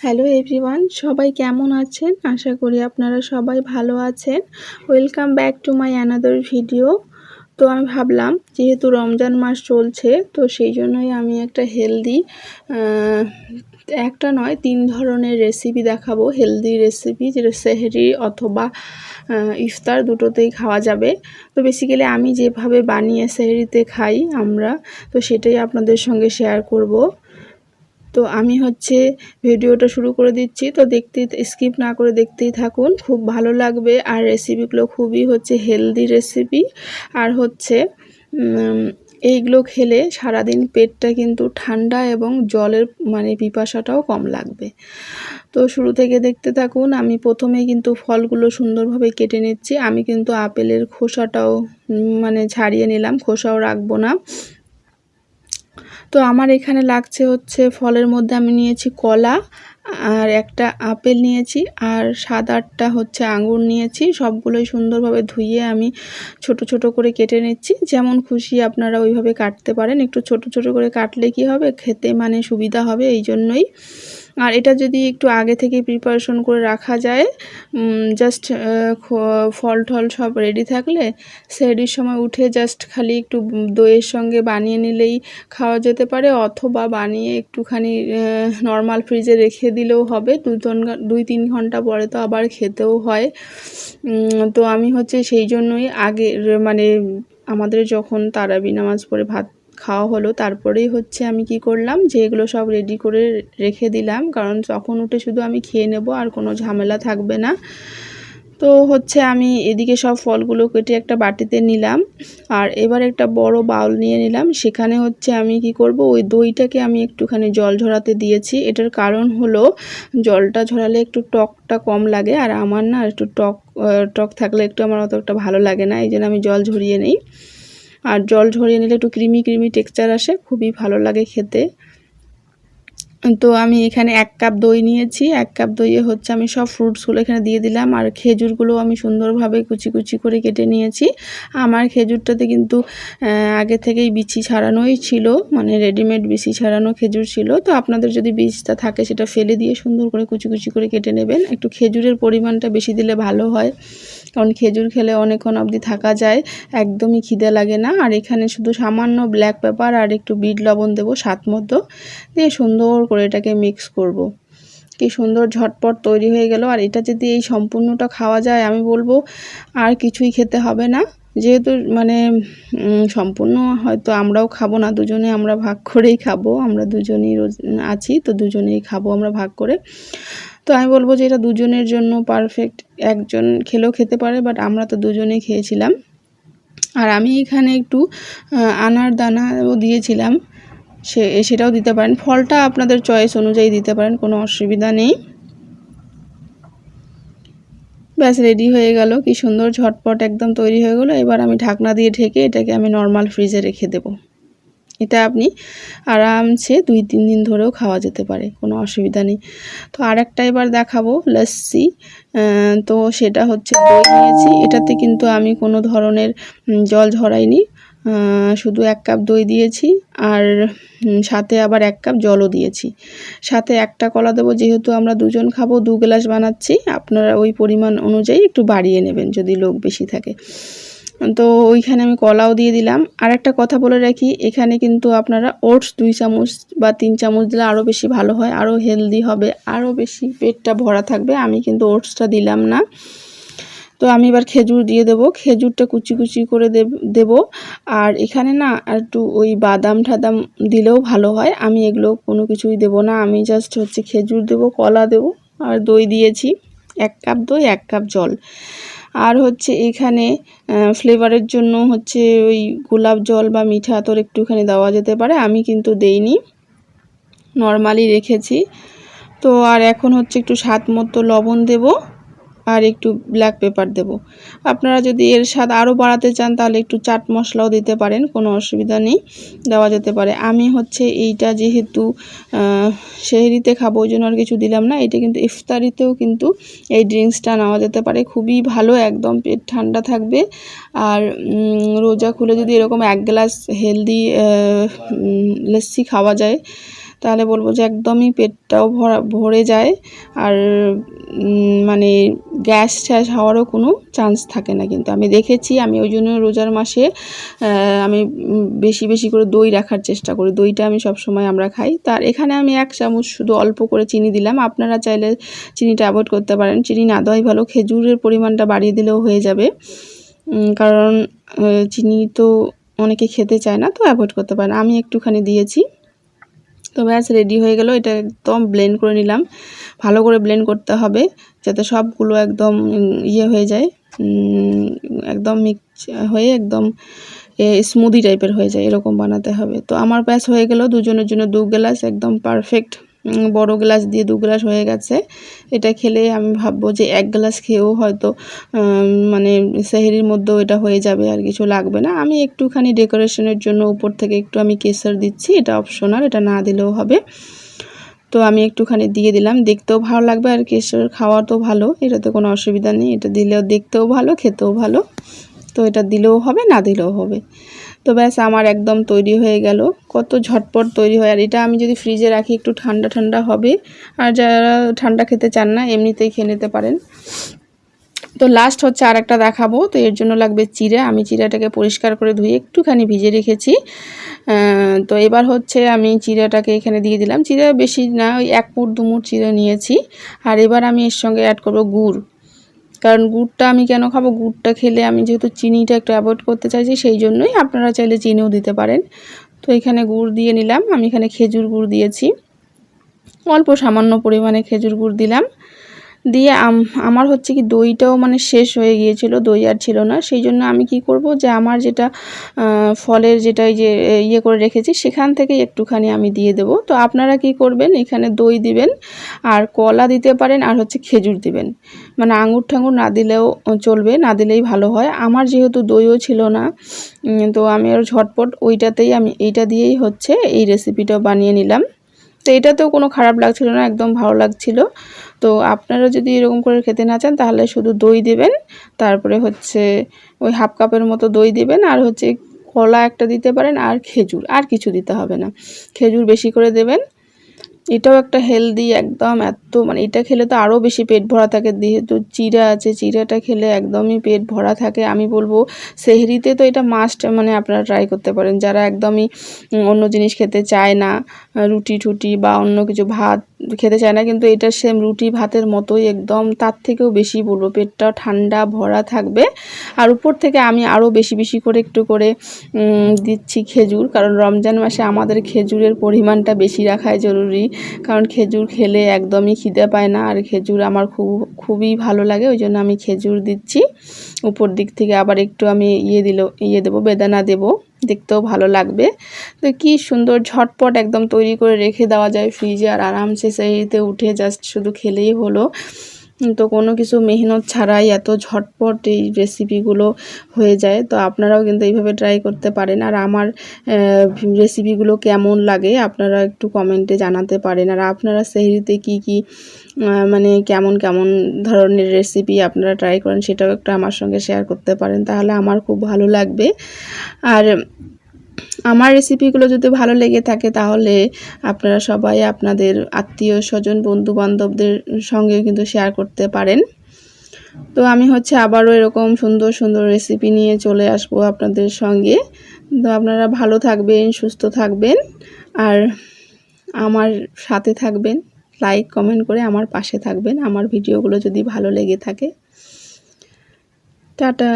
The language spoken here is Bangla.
হ্যালো এভরিওয়ান সবাই কেমন আছেন? আশা করি আপনারা সবাই ভালো আছেন। Welcome back to my another video তো আমি ভাবলাম, যেহেতু রমজান মাস চলছে, তো সেই জন্যই আমি একটা হেলদি একটা নয়, তিন ধরনের রেসিপি দেখাবো। হেলদি রেসিপি যেটা সেহরি অথবা ইফতার দুটোতেই খাওয়া যাবে। তো বেসিক্যালি আমি যেভাবে বানিয়ে সেহরিতে খাই আমরা, তো সেটাই আপনাদের সঙ্গে শেয়ার করব। তো আমি হচ্ছে ভিডিওটা শুরু করে দিচ্ছি। তো দেখতে স্কিপ না করে দেখতেই থাকুন। খুব ভালো লাগবে আর রেসিপিগুলো খুবই হচ্ছে হেলদি রেসিপি আর হচ্ছে এইগুলো খেলে সারাদিন পেটটা কিন্তু ঠান্ডা এবং জলের মানে পিপাসাটাও কম লাগবে। তো শুরু থেকে দেখতে থাকুন, আমি প্রথমে কিন্তু ফলগুলো সুন্দরভাবে কেটে নিচ্ছি। আমি কিন্তু আপেলের খোসাটাও মানে ছাড়িয়ে নিলাম। খোসাও রাখব না। তো আমার এখানে লাগছে হচ্ছে ফলের মধ্যে আমি নিয়েছি কলা আর একটা আপেল নিয়েছি আর সাত আটটা হচ্ছে আঙুর নিয়েছি। সবগুলোই সুন্দরভাবে ধুইয়ে আমি ছোট ছোট করে কেটে নিচ্ছি। যেমন খুশি আপনারা ওইভাবে কাটতে পারেন। একটু ছোট ছোট করে কাটলে কি হবে? খেতে মানে সুবিধা হবে এই জন্যই আর এটা যদি একটু আগে থেকে প্রিপারেশন করে রাখা যায় জাস্ট ফল টল সব রেডি থাকলে সেডির সময় উঠে জাস্ট খালি একটু দইয়ের সঙ্গে বানিয়ে নিলেই খাওয়া যেতে পারে, অথবা বানিয়ে একটুখানি নর্মাল ফ্রিজে রেখে দিলেও হবে। দুই দুই তিন ঘণ্টা পরে তো আবার খেতেও হয়। তো আমি হচ্ছে সেই জন্যই আগে মানে আমাদের যখন তারাবি নামাজ পড়ে ভাত খাওয়া হলো। তারপরেই হচ্ছে আমি কি করলাম যে এগুলো সব রেডি করে রেখে দিলাম। কারণ তখন উঠে শুধু আমি খেয়ে নেব, আর কোনো ঝামেলা থাকবে না। তো হচ্ছে আমি এদিকে সব ফলগুলো কেটে একটা বাটিতে নিলাম। আর এবার একটা বড় বাউল নিয়ে নিলাম। সেখানে হচ্ছে আমি কি করব, ওই দইটাকে আমি একটুখানি জল ঝরাতে দিয়েছি। এটার কারণ হলো, জলটা ঝরালে একটু টকটা কম লাগে। আর আমার না একটু টক টক থাকলে একটু আমার অত একটা ভালো লাগে না। এই জন্য আমি জল ঝরিয়ে নিই। আর জল ঝরিয়ে নিলে একটু ক্রিমি ক্রিমি টেক্সচার আসে, খুবই ভালো লাগে খেতে। তো আমি এখানে এক কাপ দই নিয়েছি, এক কাপ দইয়ে হচ্ছে আমি সব ফ্রুটসগুলো এখানে দিয়ে দিলাম। আর খেজুরগুলো আমি সুন্দরভাবে কুচি কুচি করে কেটে নিয়েছি। আমার খেজুরটাতে কিন্তু আগে থেকেই বিচি ছাড়ানোই ছিল মানে রেডিমেড বিচি ছাড়ানো খেজুর ছিল। তো আপনাদের যদি বীজটা থাকে সেটা ফেলে দিয়ে সুন্দর করে কুচি কুচি করে কেটে নেবেন। একটু খেজুরের পরিমাণটা বেশি দিলে ভালো হয়। কারণ খেজুর খেলে অনেকক্ষণ অবধি থাকা যায়, একদমই খিদে লাগে না। আর এখানে শুধু সামান্য ব্ল্যাক পেপার আর একটু বিট লবণ দেবো, স্বাদ মতো। দিয়ে সুন্দর করে এটাকে মিক্স করব। কি সুন্দর ঝটপট তৈরি হয়ে গেল। আর এটা যদি এই সম্পূর্ণটা খাওয়া যায়, আমি বলব আর কিছুই খেতে হবে না। যেহেতু মানে সম্পূর্ণ হয়তো আমরাও খাব না, দুজনে আমরা ভাগ করেই খাব। আমরা দুজনেই রোজ, আছি, তো দুজনেই খাব আমরা ভাগ করে। তো আমি বলব যে এটা দুজনের জন্য পারফেক্ট একজন খেলেও খেতে পারে বাট আমরা তো দুজনেই খেয়েছিলাম। আর আমি এখানে একটু আনার দানাও দিয়েছিলাম। সে, সেটাও দিতে পারেন। ফলটা আপনাদের চয়েস অনুযায়ী দিতে পারেন, কোনো অসুবিধা নেই। ব্যাস রেডি হয়ে গেল। কি সুন্দর ঝটপট একদম তৈরি হয়ে গেলো। এবার আমি ঢাকনা দিয়ে ঢেকে এটাকে আমি নর্মাল ফ্রিজে রেখে দেবো। এটা আপনি আরামসে দুই, তিন দিন ধরেও খাওয়া যেতে পারে, কোনো অসুবিধা নেই। তো আর একটা এবার দেখাবো লস্যি। তো সেটা হচ্ছে দই নিয়েছি। এটাতে কিন্তু আমি কোনো ধরনের জল ঝরাইনি। শুধু এক কাপ দই দিয়েছি আর সাথে আবার এক কাপ জলও দিয়েছি। সাথে একটা কলা দেবো, যেহেতু আমরা দুজন খাব, দু গ্লাস বানাচ্ছি। আপনারা ওই পরিমাণ অনুযায়ী একটু বাড়িয়ে নেবেন যদি লোক বেশি থাকে। তো ওইখানে আমি কলাও দিয়ে দিলাম। আর একটা কথা বলে রাখি, এখানে কিন্তু আপনারা ওটস দুই চামচ বা তিন চামচ দিলে আরও বেশি ভালো হয় আরও হেলদি হবে আরও বেশি পেটটা ভরা থাকবে। আমি কিন্তু ওটসটা দিলাম না। তো আমি এবার খেজুর দিয়ে দেব। খেজুরটা কুচি কুচি করে দেব আর এখানে না একটু ওই বাদাম ঠাদাম দিলেও ভালো হয়। আমি এগুলো কোনো কিছুই দেব না। আমি জাস্ট হচ্ছে খেজুর দেব, কলা দেব। আর দই দিয়েছি। এক কাপ দই, এক কাপ জল। আর হচ্ছে এখানে ফ্লেভারের জন্য হচ্ছে ওই গোলাপ জল বা মিঠা আতর একটুখানি দেওয়া যেতে পারে, আমি কিন্তু দেইনি। নর্মালি রেখেছি। তো আর এখন হচ্ছে একটু স্বাদ মতো লবণ দেবো। আর একটু ব্ল্যাক পেপার দেব। আপনারা যদি এর স্বাদ আরও বাড়াতে চান, তাহলে একটু চাট মশলাও দিতে পারেন, কোনো অসুবিধা নেই, দেওয়া যেতে পারে। আমি হচ্ছে এইটা যেহেতু শেহরিতে খাব, ওই জন্য আর কিছু দিলাম না। এটা কিন্তু ইফতারিতেও কিন্তু এই ড্রিঙ্কসটা নেওয়া যেতে পারে। খুবই ভালো, একদম পেট ঠান্ডা থাকবে। আর রোজা খুলে যদি এরকম এক গ্লাস হেলদি লস্যি খাওয়া যায় তাহলে বলব যে একদমই পেটটাও ভরা, ভরে যায় আর মানে গ্যাস ট্যাস হওয়ারও কোনো চান্স থাকে না কিন্তু। আমি দেখেছি, আমি ওই জন্য রোজার মাসে আমি বেশি বেশি করে দই রাখার চেষ্টা করি। দইটা আমি সব সময় আমরা খাই। তার এখানে আমি এক চামচ শুধু অল্প করে চিনি দিলাম। আপনারা চাইলে চিনিটা অ্যাভয়েড করতে পারেন। চিনি না দেওয়াই ভালো। খেজুরের পরিমাণটা বাড়িয়ে দিলেও হয়ে যাবে। কারণ চিনি তো অনেকে খেতে চায় না, তো অ্যাভয়েড করতে পারেন। আমি একটুখানি দিয়েছি। তো ব্যাস রেডি হয়ে গেল, এটা একদম ব্লেন্ড করে নিলাম। ভালো করে ব্লেন্ড করতে হবে, যাতে সবগুলো একদম ইয়ে হয়ে যায় একদম মিক্স হয়ে একদম স্মুদি টাইপের হয়ে যায়, এরকম বানাতে হবে। তো আমার ব্যাস হয়ে গেল, দুজনের জন্য দু গ্লাস, একদম পারফেক্ট বড় গ্লাস দিয়ে দু গ্লাস হয়ে গেছে। এটা খেলে আমি ভাববো যে এক গ্লাস খেয়েও হয়তো মানে সেহেরির মধ্যেও এটা হয়ে যাবে, আর কিছু লাগবে না। আমি একটুখানি ডেকোরেশনের জন্য উপর থেকে একটু আমি কেসার দিচ্ছি, এটা অপশনাল, এটা না দিলেও হবে। তো আমি একটুখানি দিয়ে দিলাম, দেখতেও ভালো লাগবে, আর কেশর খাওয়া তো ভালো এটাতে কোনো অসুবিধা নেই, এটা দিলেও দেখতেও ভালো, খেতেও ভালো। তো এটা দিলেও হবে, না দিলেও হবে। তো ব্যাস আমার একদম তৈরি হয়ে গেল। কত ঝটপট তৈরি হয়। আর এটা আমি যদি ফ্রিজে রাখি, একটু ঠান্ডা ঠান্ডা হবে। আর যারা ঠান্ডা খেতে চান না, এমনিতেই খেয়ে নিতে পারেন। তো লাস্ট হচ্ছে আর একটা দেখাবো। তো এর জন্য লাগবে চিড়া। আমি চিড়াটাকে পরিষ্কার করে ধুয়ে একটুখানি ভিজে রেখেছি। তো এবার হচ্ছে আমি চিড়াটাকে এখানে দিয়ে দিলাম। চিড়া বেশি না, ওই এক মুঠ দু মুঠ চিড়া নিয়েছি। আর এবার আমি এর সঙ্গে অ্যাড করব গুড়। কারণ গুড়টা আমি কেন খাব? গুড়টা খেলে আমি যেহেতু চিনিটা একটু অ্যাভয়েড করতে চাইছি, সেই জন্যই আপনারা চাইলে চিনিও দিতে পারেন। তো এখানে গুড় দিয়ে নিলাম, আমি এখানে খেজুর গুড় দিয়েছি। অল্প সামান্য পরিমাণে খেজুর গুড় দিলাম। দিয়ে আমার হচ্ছে কি দইটাও মানে শেষ হয়ে গিয়েছিল, দই আর ছিল না। সেই জন্য আমি কি করব যে আমার যেটা ফলের যেটা যে ইয়ে করে রেখেছি, সেখান থেকে একটুখানি আমি দিয়ে দেব। তো আপনারা কি করবেন, এখানে দই দিবেন, আর কলা দিতে পারেন, আর হচ্ছে খেজুর দিবেন। মানে আঙুর ঠাঙুর না দিলেও চলবে, না দিলেই ভালো হয়। আমার যেহেতু দইও ছিল না তো আমি আর ঝটপট ওইটাতেই আমি, এইটা দিয়েই হচ্ছে এই রেসিপিটা বানিয়ে নিলাম। তো এটাতেও কোনো খারাপ লাগছিল না, একদম ভালো লাগছিল। তো আপনারা যদি এরকম করে খেতে না চান, তাহলে শুধু দই দেবেন, তারপরে হচ্ছে ওই হাফ কাপের মতো দই দেবেন, আর হচ্ছে কলা একটা দিতে পারেন, আর খেজুর, আর কিছু দিতে হবে না। খেজুর বেশি করে দেবেন এটাও একটা হেলদি একদম এত মানে এটা খেলে তো আরও বেশি পেট ভরা থাকে, যেহেতু চিরা আছে চিরাটা খেলে একদমই পেট ভরা থাকে। আমি বলব, সেহরিতে তো এটা মাস্ট মানে আপনারা ট্রাই করতে পারেন। যারা একদমই অন্য জিনিস খেতে চায় না রুটি টুটি বা অন্য কিছু ভাত খেতে চায় না, কিন্তু এটা সেম রুটি ভাতের মতোই একদম। তার থেকেও বেশি বলব পেটটা ঠান্ডা, ভরা থাকবে। আর উপর থেকে আমি আরও বেশি বেশি করে একটু করে দিচ্ছি খেজুর, কারণ রমজান মাসে আমাদের খেজুরের পরিমাণটা বেশি রাখাই জরুরি। কারণ খেজুর খেলে একদমই খিদে পায় না, আর খেজুর আমার খুব, খুবই ভালো লাগে, ওই জন্য আমি খেজুর দিচ্ছি। উপর দিক থেকে আবার একটু আমি ইয়ে দিল ইয়ে দেবো, বেদানা দেবো। দেখতেও ভালো লাগবে। তো কি সুন্দর ঝটপট একদম তৈরি করে রেখে দেওয়া যায় ফ্রিজে আর আরামসে সেইতে উঠে জাস্ট শুধু খেলেই হলো। তো কোনো কিছু মেহনত ছাড়াই এত ঝটপট এই রেসিপিগুলো হয়ে যায়। তো আপনারাও কিন্তু এইভাবে ট্রাই করতে পারেন। আর আমার রেসিপিগুলো কেমন লাগে আপনারা একটু কমেন্টে জানাতে পারেন। আর আপনারা সেহরিতে কি কি মানে কেমন কেমন ধরনের রেসিপি আপনারা ট্রাই করেন সেটাও একটু আমার সঙ্গে শেয়ার করতে পারেন। তাহলে আমার খুব ভালো লাগবে। আর আমার রেসিপিগুলো যদি ভালো লেগে থাকে তাহলে আপনারা সবাই আপনাদের আত্মীয় স্বজন বন্ধু বান্ধবদের সঙ্গে কিন্তু শেয়ার করতে পারেন। তো আমি হচ্ছে আবারও এরকম সুন্দর সুন্দর রেসিপি নিয়ে চলে আসব আপনাদের সঙ্গে। তো আপনারা ভালো থাকবেন, সুস্থ থাকবেন আর আমার সাথে থাকবেন। লাইক কমেন্ট করে আমার পাশে থাকবেন। আমার ভিডিওগুলো যদি ভালো লেগে থাকে। টাটা!